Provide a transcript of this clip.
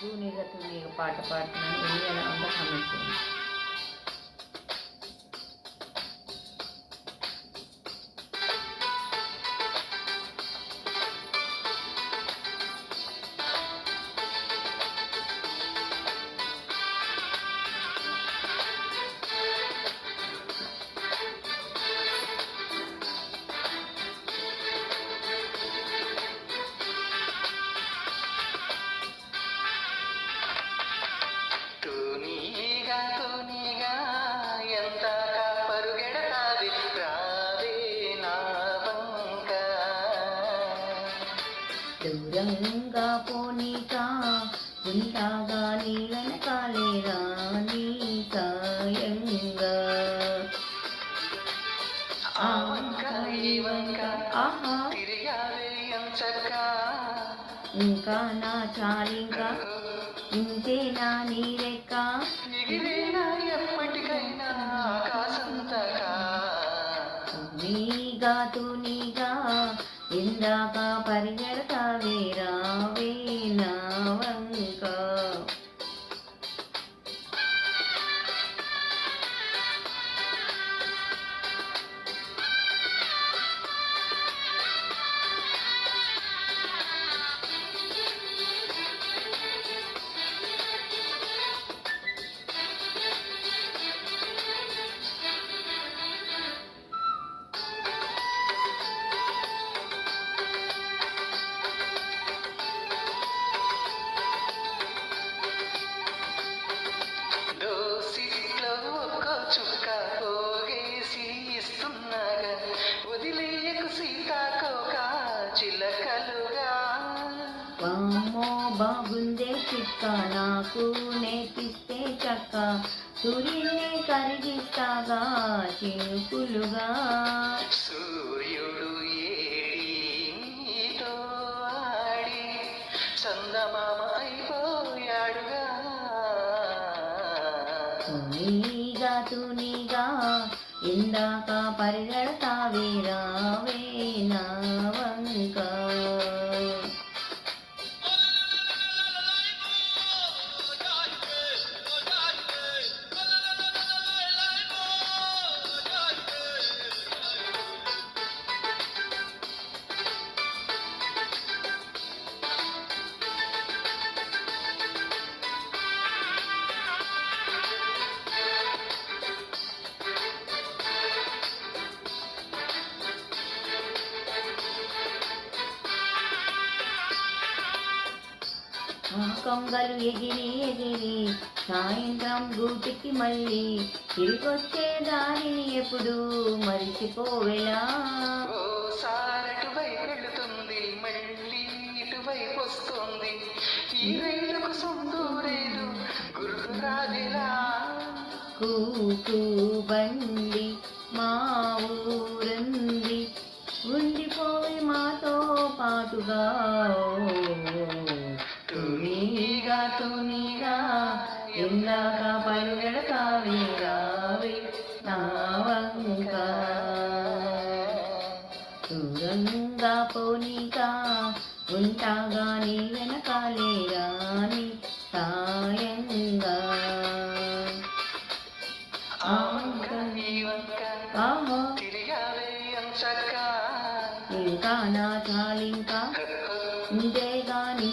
తూనీగా తూనీగా పాట పాడుతున్నాను. విని ఎలా ఉందో కామెంట్ చేయండి. దూరంగా పోనీక ఉంటాగా నీ వెనకాలే రాని సాయంగా. ఇంకా నా చాలింకా ఇంతేనా నీ రెక్క? ఎగిరేనా ఎప్పటికైనా నీగా తూనీగా ఇందాక పరిగెడతావే రావే బాగుందే చిక్క నాకు నేర్పిస్తే చక్క. సూర్యునే కరిగిస్తాగా చినుకులుగా. సూర్యుడు ఏడి నీతో ఆడి చందమామ అయిపోయాడుగా తునీగా తునీగా ఇందాక పరిగెడతావే రావే నా వంక. కొంగలు ఎగిరి ఎగిరి సాయంత్రం గూటికి మళ్ళీ తిరిగొచ్చే దారిని ఎప్పుడు? మరిచిపోవేలా? వెళుతుంది మళ్ళీ ఇటువైపు వస్తుంది. ఈ రైలుకు సొంతూరేదు గుర్రాదిలా కూకు బండి మా ఊరంది. ఉండిపోయి మాతో పాటుగా ఇందాక పరిగెడతావి రావి నా వంక దూరంగా పోనీగా ఉంటాగా నీ వెనకాలే రాని సాయంగా ఇంకా నా చాలింకా? ఇంతేగా నీ